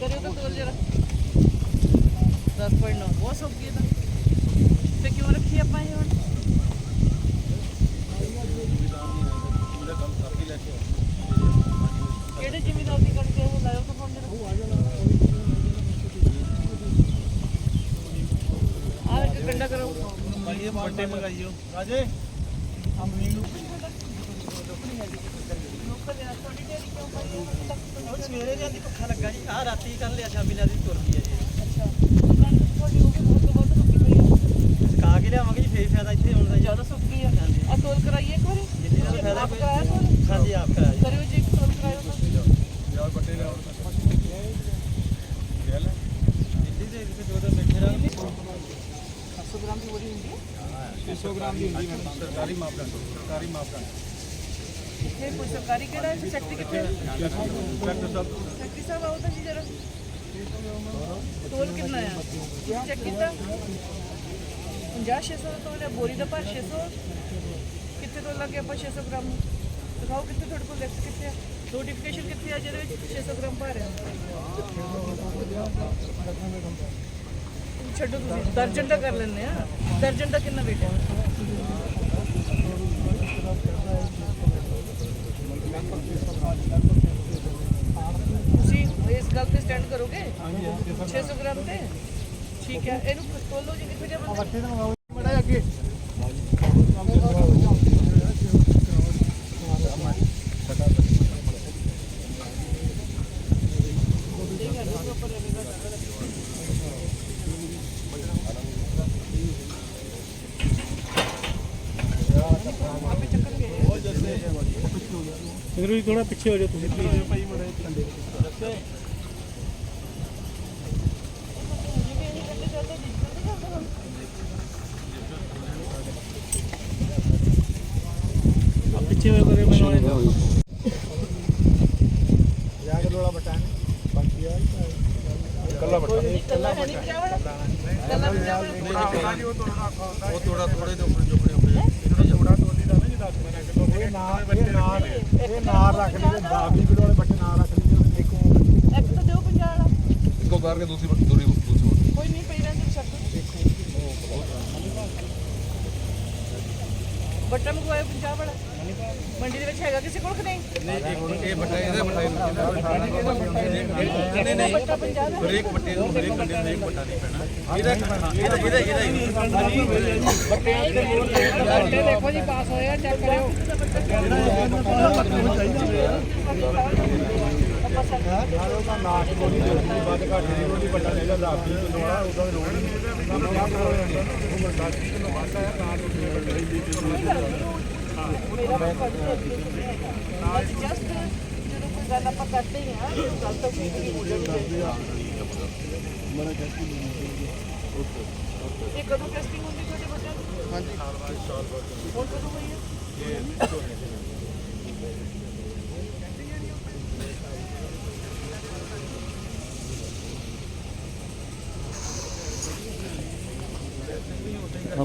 ਕਰਿਓ ਤਾਂ ਤੋਲ ਜਰਾ। 10.9 ਬਹੁਤ ਸੌਖੀ ਹੈ ਤਾਂ। ਤੇ ਕਿਉਂ ਰੱਖੀ ਆਪਾਂ ਇਹ ਹੁਣ? ਕਰਕੇ ਕਿਹੜੇ ਜ਼ਿਮੀਦਾਰ ਦੀ ਕਰਕੇ ਉਹ ਲਾਇਓ ਤਾਂ ਫੋਨ ਜਰਾ। ਆ ਇੱਕ ਕੰਡਾ ਕਰੋ ਭਾਈ ਇਹ ਵੱਡੇ ਮੰਗਾਈਓ। ਰਾਜੇ ਹਮ ਨਹੀਂ ਹੈ ਉਹ ਸਵੇਰੇ ਜਾਂਦੀ ਪੱਖਾ ਲੱਗਾ ਜੀ। ਆ ਰਾਤੀ ਕਰ ਲਿਆ ਸ਼ਾਮੀ ਨਾਲ ਦੀ ਤੁਰ ਗਈ ਹੈ ਜੀ। ਅੱਛਾ ਦੁਕਾਨ ਤੁਹਾਡੀ ਹੋ ਗਈ ਬਹੁਤ ਤੋਂ ਬਹੁਤ ਰੁਕੀ ਪਈ ਹੈ ਸਕਾ ਕੇ ਲਿਆਵਾਂਗੇ ਜੀ ਫੇਰ ਫਾਇਦਾ ਇੱਥੇ ਆਉਣ ਦਾ ਜ਼ਿਆਦਾ ਸੁੱਕੀ ਹੈ ਹਾਂਜੀ। ਆ ਤੋਲ ਕਰਾਈਏ ਇੱਕ ਵਾਰੀ? ਜਿੰਨੀ ਨਾਲ ਫਾਇਦਾ ਕੋਈ ਹਾਂਜੀ ਆਪ ਕਰਾਇਆ ਜੀ। ਕਰਿਓ ਜੀ ਇੱਕ ਤੋਲ ਕਰਾਇਓ ਤਾਂ। ਯਾਰ ਵੱਡੇ ਲਿਆਓ ਗੱਲ ਦਿੱਲੀ ਦੇ ਵਿੱਚ ਦੋ ਦੋ ਬੈਠੇ ਰਹਾਂ 700 ਗ੍ਰਾਮ ਦੀ ਬੋਰੀ ਹੁੰਦੀ ਹੈ? 600 ਗ੍ਰਾਮ ਦੀ ਹੁੰਦੀ ਮੈਡਮ ਸਰਕਾਰੀ ਮਾਪਦੰਡ ਸਰਕਾਰੀ ਮਾਪਦੰਡ। ਇਹ ਕੋਈ ਸਰਕਾਰੀ ਕਿਹੜਾ ਹੈ ਸੈਕਟਰੀ ਕਿੱਥੇ? ਡਾਕਟਰ ਸਾਹਿਬ। ਸੈਕਟਰੀ ਸਾਹਿਬ ਆਓ ਤਾਂ ਜੀ ਜਰਾ। ਤੋਲ ਕਿੰਨਾ ਆ? ਚੈੱਕ ਕੀਤਾ? 50 600 ਦਾ ਤੋਲ ਹੈ ਬੋਰੀ ਦਾ ਭਾਰ 600 ਕਿੱਥੇ ਤੋਲ ਲੱਗੇ ਆਪਾਂ 600 ਗ੍ਰਾਮ ਦਿਖਾਓ ਕਿੱਥੇ ਤੁਹਾਡੇ ਕੋਲ ਲਿਖਤ ਕਿੱਥੇ ਹੈ ਨੋਟੀਫਿਕੇਸ਼ਨ ਕਿੱਥੇ ਆ ਜਿਹਦੇ ਵਿੱਚ 600 ਗ੍ਰਾਮ ਭਾਰ ਹੈ ਛੱਡੋ ਤੁਸੀਂ ਦਰਜਨ ਦਾ ਕਰ ਲੈਂਦੇ ਆ। ਦਰਜਨ ਦਾ ਕਿੰਨਾ weight ਹੈ ਤੁਸੀਂ ਇਸ ਗੱਲ ਤੇ ਸਟੈਂਡ ਕਰੋਗੇ? 600 ਗ੍ਰਾਮ ਤੇ? ਠੀਕ ਹੈ ਇਹਨੂੰ ਤੋਲੋ ਜੀ ਕਿੱਥੇ ਜਾ ਬੰਦੇ ਮੜਾ ਅੱਗੇ। ਆਪੇ ਇਧਰੋਂ ਹੀ ਥੋੜਾ ਪਿੱਛੇ ਹੋ ਜਾਓ ਤੁਸੀਂ ਪਲੀਜ਼ ਭਾਈ ਮੜਾ ਹੁਣ ਪਿੱਛੇ ਹੋਏ ਕਰੇ ਮੈਨੂੰ ਯਾ ਕੇ ਲੋੜਾ ਬਟਨ ਬਾਕੀ ਆ ਕੱਲਾ ਬਟਨ ਕੱਲਾ ਹੈ ਨਹੀਂ ਪਜਾਵੜ ਕੱਲਾ ਪਜਾਵੜ ਉਹ ਥੋੜਾ ਥੋੜੇ ਦੇ ਉੱਪਰ ਹੋਏ ਇਹਨਾਂ ਨੂੰ ਥੋੜਾ ਇਹ ਨਾਲ ਇਹ ਨਾਲ ਇਹ ਨਾਲ ਰੱਖ ਲਈ 10 20 ਕਿਲੋ ਵਾਲੇ ਬੱਟੇ ਨਾਲ ਰੱਖ ਲਈ ਦੇਖੋ। ਇੱਕ ਤਾਂ ਦਿਓ 50 ਵਾਲਾ। ਇੱਕੋ ਕਰ ਕੇ ਦੂਸਰੀ ਦੂਰੀ ਦੂਸਰੀ ਕੋਈ ਨਹੀਂ ਪਈ ਰਹਿੰਦੇ ਸ਼ਬਦ ਦੇਖੋ ਬੱਟਾ ਮੰਗਵਾਇਆ 50 ਵਾਲਾ। ਮੰਡੀ ਦੇ ਵਿੱਚ ਹੈਗਾ ਕਿਸੇ ਕੋਲ ਕਿ ਨਹੀਂ? ਇਹ ਵੱਡਾ ਇਹਦਾ ਵੱਡਾ ਨਹੀਂ ਨਹੀਂ ਹਰੇਕ ਵੱਡੇ ਨੂੰ ਹਰੇਕ ਵੱਡੇ ਨੂੰ ਇੱਕ ਵੱਡਾ ਨਹੀਂ ਪੈਣਾ। ਇਹਦਾ ਇਹਦਾ ਇਹਦਾ ਇਹਦਾ ਹੀ ਬੱਟਿਆਂ ਦੇ ਮੋੜ ਬੱਟੇ ਦੇਖੋ ਜੀ ਪਾਸ ਹੋਏ ਆ ਚੈੱਕ ਕਰਿਓ। ਨਾਲੋਂ ਤਾਂ ਨਾਟ ਕੋਈ ਨਹੀਂ ਬਾਤ ਘੱਟ ਨਹੀਂ ਉਹਦੀ ਵੱਡਾ ਲੈ ਲਾ ਰਾਤ ਦੀ ਨੋੜਾ ਉਹਦਾ ਰੋਣ ਨਹੀਂ ਉਹ ਮਰਦਾਸ਼ੀ ਨੂੰ ਵਾਟਾ ਹੈ। ਨਾਟ ਉਹ ਜਸਟ ਜਦੋਂ ਕੋਈ ਗੱਲ ਆਪਾਂ ਕਰਦੇ ਹੀ ਆ ਉਹ ਗੱਲ ਤਾਂ ਕੋਈ ਨਹੀਂ ਬੋਲਣੀ ਇਹ ਕਦੋਂ ਟੈਸਟਿੰਗ ਹੁੰਦੀ ਤੁਹਾਡੇ ਬੱਚਿਆਂ ਦੀ ਹਾਂਜੀ। ਹੁਣ ਕਦੋਂ ਹੋਈ ਹੈ ਬਾਬਾ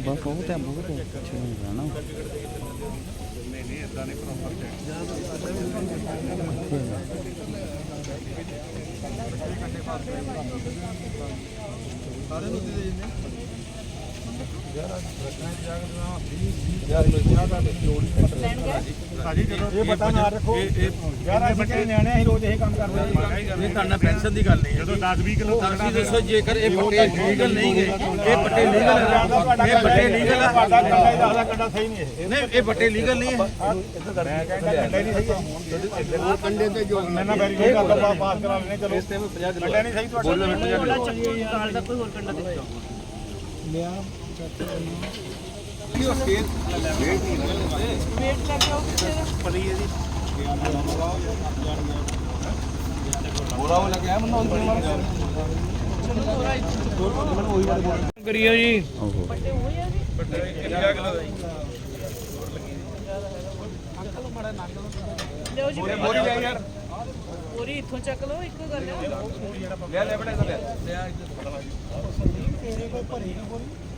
ਬਹੁਤ ਬਹੁਤ ਹੈ, ਬਹੁਤ ਅੱਛਾ ਹੁੰਦਾ ਨਾ ਨਹੀਂ ਨਹੀਂ ਇਦਾਂ ਨਹੀਂ ਪ੍ਰੋਪਰ ਚੈੱਕ ਸਾਰੇ ਨੂੰ ਦੇ ਦੇ ਇਹ ਬਟਾ ਨਾ ਰੱਖੋ ਯਾਰ ਅਸੀਂ ਕਿਹੜੇ ਨਿਆਣੇ ਅਸੀਂ ਰੋਜ਼ ਇਹ ਕੰਮ ਕਰਦੇ ਹਾਂ ਇਹ ਤੁਹਾਡਾ ਪੈਨਸ਼ਨ ਦੀ ਗੱਲ ਨਹੀਂ ਜਦੋਂ 10 20 ਕਿਲੋ ਤੁਸੀਂ ਦੱਸੋ ਜੇਕਰ ਇਹ ਪੱਟੇ ਲੀਗਲ ਨਹੀਂ ਗਏ ਇਹ ਪੱਟੇ ਲੀਗਲ ਇਹ ਪੱਟੇ ਲੀਗਲ ਆ ਤੁਹਾਡਾ ਕੰਡਾ ਇਹਦਾ ਕੰਡਾ ਸਹੀ ਨਹੀਂ ਇਹ ਨਹੀਂ ਇਹ ਪੱਟੇ ਲੀਗਲ ਨਹੀਂ ਹੈ ਮੈਂ ਕਹਿੰਦਾ ਕੰਡਾ ਨਹੀਂ ਸਹੀ ਕੰਡੇ ਤੇ ਜੋ ਮੈਂ ਨਾ ਵੈਰੀਫਾਈ ਕਰ ਲਵਾਂ ਪਾਸ ਕਰਾ ਲੈਣੇ ਚਲੋ ਕੰਡਾ ਨਹੀਂ ਸਹੀ ਤੁਹਾਡਾ ਚੱਲੀਏ ਕਾਲ ਦਾ ਕੋਈ ਹੋਰ ਕੰਡਾ ਦੇ ਦਿਓ ਕਰੀਓ ਜੀ। ਓਹੋ ਜੀ। ਲਿਓ ਜੀ ਬੋਰੀ ਲੈ ਯਾਰ। ਬੋਰੀ ਇੱਥੋਂ ਚੱਕ ਲਓ ਇੱਕੋ ਗੱਲ ਹੈ।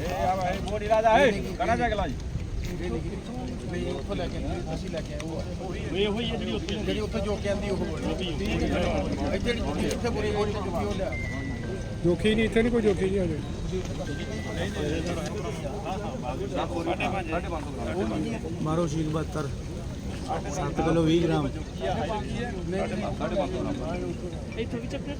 ਇਹ ਆ ਭਾਈ ਬੋਡੀ ਰਾਜਾ ਹੈ ਕਰਾ ਜਾ ਗਲਾ ਜੀ ਜੋਖੀ ਨਹੀਂ ਇੱਥੇ ਨਹੀਂ ਕੋਈ ਜੋਖੀ ਜੀ ਹਜੇ। ਮਾਰੋ ਸ਼ੀਲ 72 7 ਕਿਲੋ 20 ਗ੍ਰਾਮ। ਇੱਥੋਂ ਵੀ ਚੱਕਰ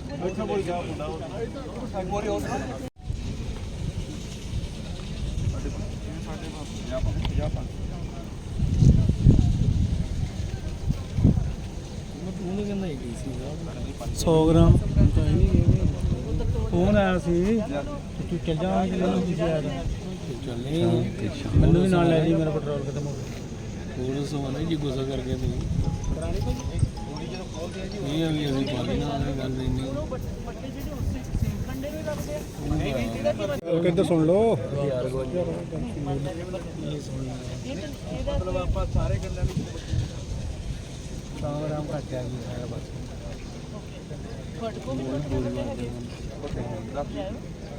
ਉਹਨੂੰ ਕਹਿੰਦਾ ਹੀ ਡੀਸੀ 100 ਗ੍ਰਾਮ। ਫੋਨ ਆਇਆ ਸੀ। ਤੂੰ ਚੱਲ ਜਾ ਕਿ ਮੈਨੂੰ ਕੀ ਆਇਆ ਚੱਲੇ ਮੈਨੂੰ ਵੀ ਨਾਲ ਲੈ ਜੀ ਮੇਰਾ ਪੈਟਰੋਲ ਖਤਮ ਹੋ ਗਿਆ। ਹੋਰ ਸੋਨਾ ਜੀ ਗੁੱਸਾ ਕਰਕੇ ਤੁਸੀਂ। ਇਹ ਆ ਵੀ ਅਸੀਂ ਪਾਣੀ ਨਾਲ ਇਹ ਗੱਲ ਨਹੀਂ ਪੱਟੇ ਜਿਹੜੇ ਉੱਤੇ ਕੰਡੇ ਨੂੰ ਲੱਗਦੇ ਆ ਇਹਦਾ ਕੀ ਮਤਲਬ ਕਿੱਧਰ ਸੁਣ ਲਓ? ਇਹਦਾ ਆਪਾਂ ਸਾਰੇ ਗੱਲਾਂ ਨੂੰ 100 ਗ੍ਰਾਮ ਘੱਟ ਆ ਹੈ ਬਸ। ਤੁਹਾਡੇ ਕੋਲ ਵੀ ਪੱਟੇ ਹੈਗੇ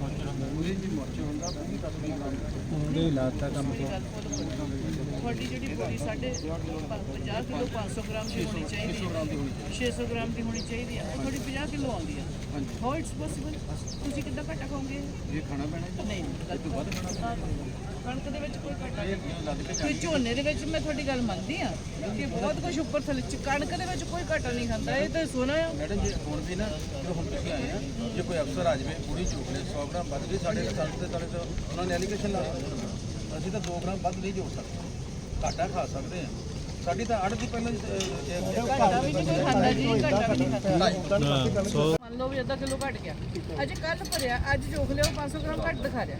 ਤੈਨੂੰ ਤਾਂ ਹੁਣ ਉਹਦੇ ਲਾਤਾ ਕੰਮ ਤੋਂ। ਤੁਹਾਡੀ ਜਿਹੜੀ ਬੋਰੀ ਸਾਡੇ 50 ਕਿਲੋ 500 ਗ੍ਰਾਮ ਦੀ ਹੋਣੀ ਚਾਹੀਦੀ ਹੈ। 600 ਗ੍ਰਾਮ ਦੀ ਹੋਣੀ ਚਾਹੀਦੀ ਹੈ। ਤੁਹਾਡੀ 50 ਕਿਲੋ ਆਉਂਦੀ ਹੈ। ਹਾਊ ਇਟਸ ਪੋਸੀਬਲ ਤੁਸੀਂ ਕਿੱਦਾਂ ਘਟਾ ਖਾਓਗੇ? ਇਹ ਖਾਣਾ ਪੈਣਾ ਨਹੀਂ। ਵੱਧ ਖਾਣਾ ਕਣਕ ਦੇ ਵਿੱਚ ਕੋਈ ਘਾਟਾ ਨਹੀਂ। ਕੋਈ ਝੋਨੇ ਦੇ ਵਿੱਚ ਮੈਂ ਤੁਹਾਡੀ ਗੱਲ ਮੰਨਦੀ ਆ ਕਿ ਬਹੁਤ ਕੁਝ ਉੱਪਰ ਥੱਲੇ ਚ ਕਣਕ ਦੇ ਵਿੱਚ ਕੋਈ ਘਾਟਾ ਨਹੀਂ ਖਾਂਦਾ ਇਹ ਤਾਂ ਸੋਨਾ ਆ ਮੈਡਮ ਜੀ ਹੁਣ ਵੀ ਨਾ ਜੋ ਹੁਣ ਤੁਸੀਂ ਆਏ ਆ ਜੇ ਕੋਈ ਅਫਸਰ ਆ ਜਾਵੇ ਪੂਰੀ ਚੂਕ ਲੈ 100 ਗ੍ਰਾਮ ਵੱਧ ਗਈ ਸਾਡੇ ਰਿਸਰਚ ਤੇ ਸਾਡੇ ਤੋਂ ਉਹਨਾਂ ਨੇ ਐਲੀਗੇਸ਼ਨ ਲਾ ਅਸੀਂ ਤਾਂ 2 ਗ੍ਰਾਮ ਵੱਧ ਨਹੀਂ ਜੋੜ ਸਕਦੇ। ਘਾਟਾ ਖਾ ਸਕਦੇ ਆ ਸਾਡੀ ਤਾਂ ਅੜ ਦੀ ਪਹਿਲਾਂ ਘਾਟਾ ਵੀ ਨਹੀਂ ਕੋਈ ਖਾਂਦਾ ਜੀ ਘਾਟਾ ਵੀ ਨਹੀਂ ਖਾਂਦਾ। ਮੰਨ ਲਓ ਵੀ ਅੱਧਾ ਕਿਲੋ ਘਟ ਗਿਆ। ਅਜੇ ਕੱਲ ਭਰਿਆ ਅੱਜ ਜੋਖ ਲਿਓ 500 ਗ੍ਰਾਮ ਘੱਟ ਦਿਖਾ ਰਿਹਾ।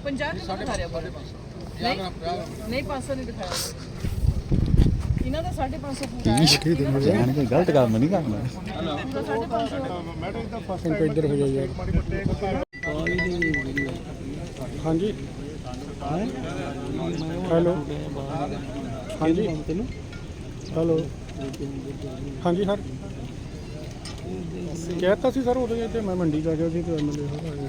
50 ਕਿਲੋ ਦਿਖਾ ਰਿਹਾ ਬੋਲੇ 500 ਨਹੀਂ 500 ਨਹੀਂ ਦਿਖਾਇਆ ਇਹਨਾਂ ਦਾ 550 ਪੂਰਾ ਹੈ ਜਾਣ ਕੇ ਗਲਤ ਕੰਮ ਨਹੀਂ ਕਰਨਾ। ਪੂਰਾ 550 ਹੁਣ ਕੋਈ ਇੱਧਰ ਹੋ ਜਾਈ ਯਾਰ ਹਾਂਜੀ। ਹੈਲੋ। ਹਾਂਜੀ। ਹੈਲੋ। ਹਾਂਜੀ ਸਰ। ਕਹਿਤਾ ਸੀ ਸਰ ਉਦੋਂ ਹੀ ਤੇ ਮੈਂ ਮੰਡੀ ਜਾ ਗਿਆ ਸੀ ਤੇ ਐਮਐਲਏ ਹੋ ਗਿਆ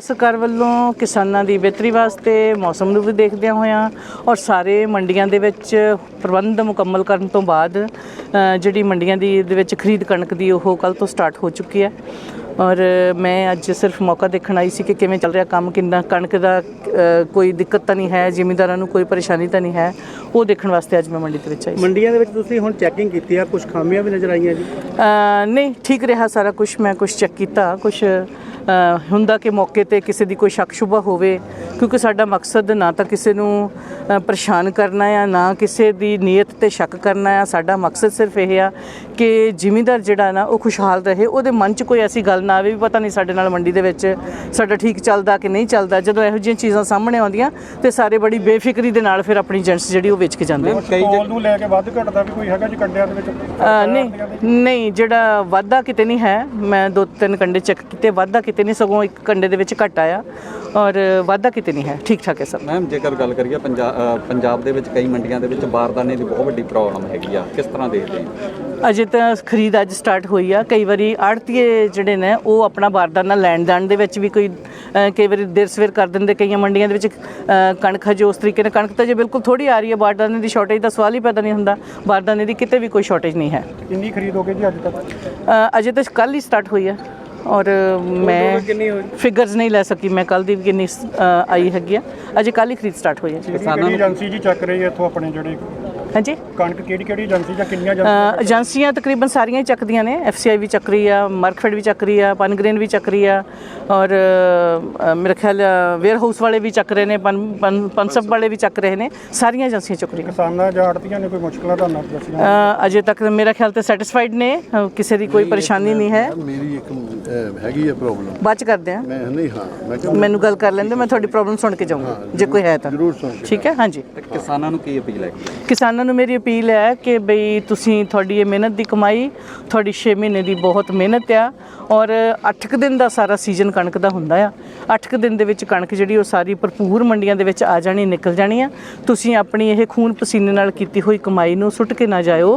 ਸਰਕਾਰ ਵੱਲੋਂ ਕਿਸਾਨਾਂ ਦੀ ਬਿਹਤਰੀ ਵਾਸਤੇ ਮੌਸਮ ਨੂੰ ਵੀ ਦੇਖਦਿਆਂ ਹੋਇਆਂ ਔਰ ਸਾਰੇ ਮੰਡੀਆਂ ਦੇ ਵਿੱਚ ਪ੍ਰਬੰਧ ਮੁਕੰਮਲ ਕਰਨ ਤੋਂ ਬਾਅਦ ਜਿਹੜੀ ਮੰਡੀਆਂ ਦੀ, ਦੇ ਵਿੱਚ ਖਰੀਦ ਕਣਕ ਦੀ ਉਹ ਕੱਲ ਤੋਂ ਸਟਾਰਟ ਹੋ ਚੁੱਕੀ ਹੈ। ਔਰ ਮੈਂ ਅੱਜ ਸਿਰਫ ਮੌਕਾ ਦੇਖਣ ਆਈ ਸੀ ਕਿ ਕਿਵੇਂ ਚੱਲ ਰਿਹਾ ਕੰਮ ਕਿੰਨਾ ਕਣਕ ਦਾ ਕੋਈ ਦਿੱਕਤ ਤਾਂ ਨਹੀਂ ਹੈ ਜ਼ਿਮੀਂਦਾਰਾਂ ਨੂੰ ਕੋਈ ਪਰੇਸ਼ਾਨੀ ਤਾਂ ਨਹੀਂ ਹੈ ਉਹ ਦੇਖਣ ਵਾਸਤੇ ਅੱਜ ਮੈਂ ਮੰਡੀ ਦੇ ਵਿੱਚ ਆਈ ਮੰਡੀਆਂ ਦੇ ਵਿੱਚ ਤੁਸੀਂ ਹੁਣ ਚੈਕਿੰਗ ਕੀਤੀ ਆ ਕੁਝ ਖਾਮੀਆਂ ਵੀ ਨਜ਼ਰ ਆਈਆਂ ਜੀ? ਨਹੀਂ ਠੀਕ ਰਿਹਾ ਸਾਰਾ ਕੁਝ ਮੈਂ ਕੁਝ ਚੈੱਕ ਕੀਤਾ ਕੁਝ ਹੁੰਦਾ ਕਿ ਮੌਕੇ ਤੇ ਕਿਸੇ ਦੀ ਕੋਈ ਸ਼ੱਕ ਸ਼ੁਬਾ ਹੋਵੇ ਕਿਉਂਕਿ ਸਾਡਾ ਮਕਸਦ ਨਾ ਤਾਂ ਕਿਸੇ ਨੂੰ ਪਰੇਸ਼ਾਨ ਕਰਨਾ ਆ ਨਾ ਕਿਸੇ ਦੀ ਨੀਅਤ ਤੇ ਸ਼ੱਕ ਕਰਨਾ ਆ। ਸਾਡਾ ਮਕਸਦ ਸਿਰਫ ਇਹ ਆ ਕਿ ਜ਼ਿਮੀਂਦਾਰ ਜਿਹੜਾ ਨਾ ਉਹ ਖੁਸ਼ਹਾਲ ਰਹੇ ਉਹਦੇ ਮਨ 'ਚ ਕੋਈ ਐਸੀ ਗੱਲ ਨਾ ਆਵੇ ਵੀ ਪਤਾ ਨਹੀਂ ਸਾਡੇ ਨਾਲ ਮੰਡੀ ਦੇ ਵਿੱਚ ਸਾਡਾ ਠੀਕ ਚੱਲਦਾ ਕਿ ਨਹੀਂ ਚੱਲਦਾ। ਜਦੋਂ ਇਹੋ ਜਿਹੀਆਂ ਚੀਜ਼ਾਂ ਸਾਹਮਣੇ ਆਉਂਦੀਆਂ ਤੇ ਸਾਰੇ ਬੜੀ ਬੇਫਿਕਰੀ ਦੇ ਨਾਲ ਫਿਰ ਆਪਣੀ ਏਜੰਟਸ ਜਿਹੜੀ ਉਹ ਵੇਚ ਕੇ ਜਾਂਦੇ ਆ। ਕਈ ਨੂੰ ਲੈ ਕੇ ਵੱਧ ਘੱਟ ਦਾ ਵੀ ਕੋਈ ਹੈਗਾ ਜੀ ਕੰਡਿਆਂ ਦੇ ਵਿੱਚ? ਨਹੀਂ ਨਹੀਂ ਜਿਹੜਾ ਵਾਧਾ ਕਿਤੇ ਨਹੀਂ ਹੈ ਮੈਂ ਦੋ ਤਿੰਨ ਕੰਡੇ ਚੈੱਕ ਕੀਤੇ ਵਾਧਾ ਕਿਤੇ ਨਹੀਂ ਸਗੋਂ ਇੱਕ ਕੰਡੇ ਦੇ ਵਿੱਚ ਘਟ ਆਇਆ ਔਰ ਵਾਧਾ ਕਿਤੇ ਨਹੀਂ ਹੈ ਠੀਕ ਠਾਕ ਹੈ ਸਭ ਮੈਮ ਜੇਕਰ ਗੱਲ ਕਰੀਏ ਪੰਜਾਬ ਪੰਜਾਬ ਦੇ ਵਿੱਚ ਕਈ ਮੰਡੀਆਂ ਦੇ ਵਿੱਚ ਬਾਰਦਾਨੇ ਦੀ ਬਹੁਤ ਵੱਡੀ ਪ੍ਰੋਬਲਮ ਹੈਗੀ ਆ ਕਿਸ ਤਰ੍ਹਾਂ ਦੇਖਦੇ ਆ ਅਜੇ ਤਾਂ ਖਰੀਦ ਅੱਜ ਸਟਾਰਟ ਹੋਈ ਆ ਕਈ ਵਾਰੀ ਆੜਤੀਏ ਜਿਹੜੇ ਨੇ ਉਹ ਆਪਣਾ ਬਾਰਦਾਨਾ ਲੈਣ ਦੇਣ ਦੇ ਵਿੱਚ ਵੀ ਕੋਈ ਕਈ ਵਾਰੀ ਦੇਰ ਸਵੇਰ ਕਰ ਦਿੰਦੇ ਕਈਆਂ ਮੰਡੀਆਂ ਦੇ ਵਿੱਚ ਕਣਕ ਹਜੇ ਉਸ ਤਰੀਕੇ ਨਾਲ ਕਣਕ ਤਾਂ ਜੇ ਬਿਲਕੁਲ ਥੋੜੀ ਆ ਰਹੀ ਹੈ ਬਾਰਦਾਨੇ ਦੀ ਸ਼ਾਰਟੇਜ ਦਾ ਸਵਾਲ ਹੀ ਪੈਦਾ ਨਹੀਂ ਹੁੰਦਾ ਬਾਰਦਾਨੇ ਦੀ ਕਿਤੇ ਵੀ ਕੋਈ ਸ਼ਾਰਟੇਜ ਨਹੀਂ ਹੈ। ਕਿੰਨੀ ਖਰੀਦ ਹੋ ਗਈ ਜੀ ਅੱਜ ਤੱਕ? ਅਜੇ ਤਾਂ ਕੱਲ ਹੀ ਸਟਾਰਟ ਹੋਈ ਹੈ ਔਰ ਮੈਂ ਫਿਗਰਸ ਨਹੀਂ ਲੈ ਸਕੀ ਮੈਂ ਕੱਲ ਦੀ ਵੀ ਕਿੰਨੀ ਆਈ ਹੈਗੀ ਆ ਅਜੇ ਕੱਲ ਹੀ ਖਰੀਦ ਸਟਾਰਟ ਹੋਈ ਹੈ। ਕਿਹੜੀ ਏਜੰਸੀ ਜੀ ਚੱਕ ਰਹੀ ਹੈ ਇੱਥੋਂ ਆਪਣੇ ਜਿਹੜੀ ਹਾਂਜੀ? ਕਣਕ ਕਿਹੜੀ ਕਿਹੜੀ ਏਜੰਸੀ ਜਾਂ ਕਿੰਨੀਆਂ ਏਜੰਸੀਆਂ ਏਜੰਸੀਆਂ ਤਕਰੀਬਨ ਸਾਰੀਆਂ ਹੀ ਚੱਕਦੀਆਂ ਨੇ। ਐਫਸੀਆਈ ਵੀ ਚੱਕ ਰਹੀ ਆ ਮਰਕਫੈਡ ਵੀ ਚੱਕ ਰਹੀ ਆ ਪਨਗ੍ਰੇਨ ਵੀ ਚੱਕ ਰਹੀ ਆ ਔਰ ਮੇਰੇ ਖਿਆਲ ਵੇਅਰ ਹਾਊਸ ਵਾਲੇ ਵੀ ਚੱਕ ਰਹੇ ਨੇ ਪਨ ਪਨ- ਪਨਸਪ ਵਾਲੇ ਵੀ ਚੱਕ ਰਹੇ ਨੇ। ਸਾਰੀਆਂ ਏਜੰਸੀਆਂ ਚੱਕ ਰਹੀਆਂ। ਕਿਸਾਨਾਂ ਜਾਂ ਆੜਤੀਆਂ ਨੇ ਕੋਈ ਮੁਸ਼ਕਲਾਂ ਦੱਸੀਆਂ ਅ, ਅਜੇ ਤੱਕ ਮੇਰੇ ਖਿਆਲ ਤੇ ਸੈਟੀਸਫਾਈਡ ਨੇ। ਕਿਸੇ ਦੀ ਕੋਈ ਪਰੇਸ਼ਾਨੀ ਨਹੀਂ ਹੈ। ਮੇਰੀ ਇੱਕ ਅਹ, ਹੈਗੀ ਹੈ ਪ੍ਰੋਬਲਮ ਬਾਅਦ ਚ ਕਰਦੇ ਆ ਮੈਂ ਨਹੀਂ ਹਾਂ ਮੈਂ ਕਿਹਾ ਮੈਨੂੰ ਗੱਲ ਕਰ ਲੈਂਦੇ ਮੈਂ ਤੁਹਾਡੀ ਪ੍ਰੋਬਲਮ ਸੁਣ ਕੇ ਜਾਊਂਗਾ। ਜੇ ਕੋਈ ਹੈ ਤਾਂ। ਜ਼ਰੂਰ ਸੁਣ ਕੇ ਠੀਕ ਹੈ? ਹਾਂਜੀ। ਕਿਸਾਨਾਂ ਨੂੰ ਕੀ ਅਪੀਲ ਹੈਗੀ ਆ ਕਿਸਾਨਾਂ ਨੂੰ ਮੇਰੀ ਅਪੀਲ ਹੈ ਕਿ ਬਈ ਤੁਸੀਂ ਤੁਹਾਡੀ ਇਹ ਮਿਹਨਤ ਦੀ ਕਮਾਈ, ਤੁਹਾਡੀ 6 ਮਹੀਨੇ ਦੀ ਬਹੁਤ ਮਿਹਨਤ ਆ ਔਰ 8 ਦਿਨ ਦਾ ਸਾਰਾ ਸੀਜ਼ਨ ਕਣਕ ਦਾ ਹੁੰਦਾ ਆ। 8 ਦਿਨ ਦੇ ਵਿੱਚ ਕਣਕ ਜਿਹੜੀ ਉਹ ਸਾਰੀ ਭਰਪੂਰ ਮੰਡੀਆਂ ਦੇ ਵਿੱਚ ਆ ਜਾਣੀ, ਨਿਕਲ ਜਾਣੀ ਆ। ਤੁਸੀਂ ਆਪਣੀ ਇਹ ਖੂਨ ਪਸੀਨੇ ਨਾਲ ਕੀਤੀ ਹੋਈ ਕਮਾਈ ਨੂੰ ਸੁੱਟ ਕੇ ਨਾ ਜਾਇਓ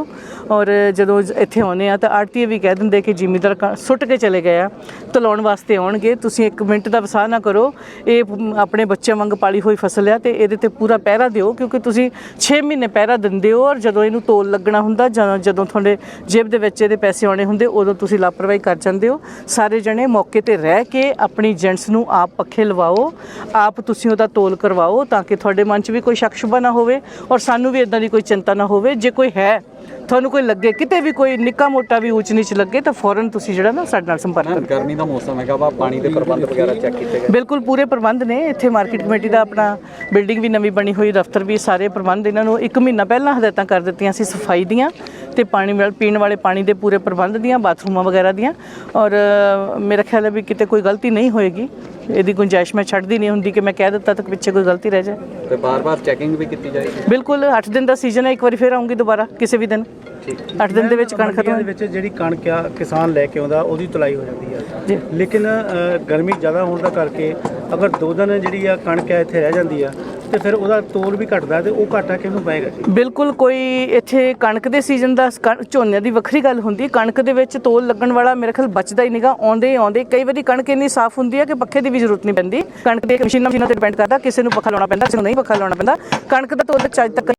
ਔਰ ਜਦੋਂ ਇੱਥੇ ਆਉਨੇ ਆ ਤਾਂ ਆੜਤੀਏ ਵੀ ਕਹਿ ਦਿੰਦੇ ਕਿ ਜ਼ਿਮੀਦਾਰ ਕ- ਸੁੱਟ ਕੇ ਚਲੇ ਗਏ ਆ, ਤਲਾਉਣ ਵਾਸਤੇ ਆਉਣਗੇ। ਤੁਸੀਂ ਇੱਕ ਮਿੰਟ ਦਾ ਵਸਾਹ ਨਾ ਕਰੋ। ਇਹ ਆਪਣੇ ਬੱਚਿਆਂ ਵਾਂਗ ਪਾਲੀ ਹੋਈ ਫਸਲ ਆ ਤੇ ਇਹਦੇ ਤੇ ਪੂਰਾ ਪਹਿਰਾ ਦਿਓ ਕਿਉਂਕਿ ਤੁਸੀਂ 6 ਮਹੀਨੇ ਪਹਿਰਾ ਦਿੰਦੇ ਹੋ ਔਰ ਜਦੋਂ ਇਹਨੂੰ ਤੋਲ ਲੱਗਣਾ ਹੁੰਦਾ ਜਾਂ ਜਦੋਂ ਤੁਹਾਡੇ ਜੇਬ ਦੇ ਵਿੱਚ ਇਹਦੇ ਪੈਸੇ ਆਉਣੇ ਹੁੰਦੇ, ਉਦੋਂ ਤੁਸੀਂ ਲਾਪਰਵਾਹੀ ਕਰ ਜਾਂਦੇ ਹੋ। ਸਾਰੇ ਜਣੇ ਮੌਕੇ ਤੇ ਰਹਿ ਕੇ ਆਪਣੀ ਏਜੰਟਸ ਨੂੰ ਆਪ ਪੱਖੇ ਲਵਾਓ, ਆਪ ਤੁਸੀਂ ਉਹਦਾ ਤੋਲ ਕਰਵਾਓ ਤਾਂ ਕਿ ਤੁਹਾਡੇ ਮਨ 'ਚ ਵੀ ਕੋਈ ਸ਼ੱਕ ਸ਼ੁਬਾ ਨਾ ਹੋਵੇ ਔਰ ਸਾਨੂੰ ਵੀ ਇਦਾਂ ਦੀ ਕੋਈ ਚਿੰਤਾ ਨਾ ਹੋਵੇ। ਜੇ ਕੋਈ ਹੈ ਤੁਹਾਨੂੰ ਕੋਈ ਲੱਗੇ? ਕਿਤੇ ਵੀ ਕੋਈ ਨਿੱਕਾ ਮੋਟਾ ਵੀ ਊਚ ਨੀਚ ਲੱਗੇ ਤਾਂ ਫੌਰਨ ਤੁਸੀਂ ਜਿਹੜਾ ਨਾ ਸਾਡੇ ਨਾਲ ਸੰਪਰਕ ਕਰੋ। ਗਰਮੀ ਦਾ ਮੌਸਮ ਹੈਗਾ ਵਾ ਪਾਣੀ ਦੇ ਪ੍ਰਬੰਧ ਵਗੈਰਾ ਚੈੱਕ ਕੀਤੇ ਗਏ। ਬਿਲਕੁਲ ਪੂਰੇ ਪ੍ਰਬੰਧ ਨੇ। ਇੱਥੇ ਮਾਰਕੀਟ ਕਮੇਟੀ ਦਾ ਆਪਣਾ ਬਿਲਡਿੰਗ ਵੀ ਨਵੀਂ ਬਣੀ ਹੋਈ ਦਫ਼ਤਰ ਵੀ ਸਾਰੇ ਪ੍ਰਬੰਧ ਇਹਨਾਂ ਨੂੰ 1 ਮਹੀਨਾ ਪਹਿਲਾਂ ਹਦਾਇਤਾਂ ਕਰ ਦਿੱਤੀਆਂ ਸੀ ਸਫ਼ਾਈ ਦੀਆਂ। ਤੇ ਪਾਣੀ ਵਾਲ ਪੀਣ ਵਾਲੇ ਪਾਣੀ ਦੇ ਪੂਰੇ ਪ੍ਰਬੰਧ ਦੀਆਂ ਬਾਥਰੂਮਾਂ ਵਗੈਰਾ ਦੀਆਂ। ਔਰ ਮੇਰਾ ਖਿਆਲ ਹੈ ਵੀ ਕਿਤੇ ਕੋਈ ਗਲਤੀ ਨਹੀਂ ਹੋਏਗੀ। ਇਹਦੀ ਗੁੰਜਾਇਸ਼ ਮੈਂ ਛੱਡਦੀ ਨਹੀਂ ਹੁੰਦੀ ਕਿ ਮੈਂ ਕਹਿ ਦਿੱਤਾ ਤਾਂ ਪਿੱਛੇ ਕੋਈ ਗਲਤੀ ਰਹਿ ਜਾਏ। ਤੇ ਬਾਰ-ਬਾਰ ਚੈਕਿੰਗ ਵੀ ਕੀਤੀ ਜਾਏਗੀ? ਬਿਲਕੁਲ 8 ਦਿਨ ਦਾ ਸੀਜ਼ਨ ਹੈ ਇੱਕ ਵਾਰੀ ਫੇਰ ਆਉਂਗੀ ਦੁਬਾਰਾ ਕਿਸੇ ਵੀ ਦਿਨ। ਠੀਕ। 8 ਦਿਨ ਦੇ ਵਿੱਚ ਕਣਕ ਖਤਮ ਦੇ ਵਿੱਚ ਜਿਹੜੀ ਕਣਕ ਆ ਕਿਸਾਨ ਲੈ ਕੇ ਆਉਂਦਾ ਉਹਦੀ ਤੁਲਾਈ ਹੋ ਜਾਂਦੀ ਜੀ। ਆ ਲੇਕਿਨ ਅ, ਗਰਮੀ ਜ਼ਿਆਦਾ ਹੋਣ ਦਾ ਕਰਕੇ ਅਗਰ ਦੋ ਦਿਨ ਜਿਹੜੀ ਆ ਕਣਕ ਆ ਇੱਥੇ ਰਹਿ ਜਾਂਦੀ ਆ ਤੇ ਫਿਰ ਉਹਦਾ ਤੋਲ ਵੀ ਘਟਦਾ ਤੇ ਉਹ ਘਾਟਾ ਕਿਹਨੂੰ ਪਏਗਾ ਜੀ? ਬਿਲਕੁਲ ਕੋਈ ਇੱਥੇ ਕਣਕ ਦੇ ਸੀਜ਼ਨ ਦਾ ਕਣ- ਝੋਨੇ ਦੀ ਵੱਖਰੀ ਗੱਲ ਹੁੰਦੀ ਹੈ। ਕਣਕ ਦੇ ਵਿੱਚ ਤੋਲ ਲੱਗਣ ਵਾਲਾ ਮੇਰੇ ਖਿਆਲ ਬਚਦਾ ਹੀ ਨਹੀਂਗਾ ਆਉਂਦੇ ਹੀ ਆਉਂਦੇ। ਕਈ ਵਾਰੀ ਕਣਕ ਇੰਨੀ ਸਾਫ਼ ਹੁੰਦੀ ਹੈ ਕਿ ਪੱਖੇ ਦੀ ਵੀ ਜ਼ਰੂਰਤ ਨਹੀਂ ਪੈਂਦੀ। ਕਣਕ ਦੇ ਮਸ਼ੀਨਾਂ ਮਸ਼ੀਨਾਂ ਤੇ ਡਿਪੈਂਡ ਕਰਦਾ। ਕਿਸੇ ਨੂੰ ਪੱਖਾ ਲਾਉਣਾ ਪੈਂਦਾ, ਕਿਸੇ ਨੂੰ ਨਹੀਂ ਪੱਖਾ ਲਾਉਣਾ ਪੈਂਦਾ। ਕਣਕ ਦਾ ਤੋਲ ਅੱਜ ਤੱਕ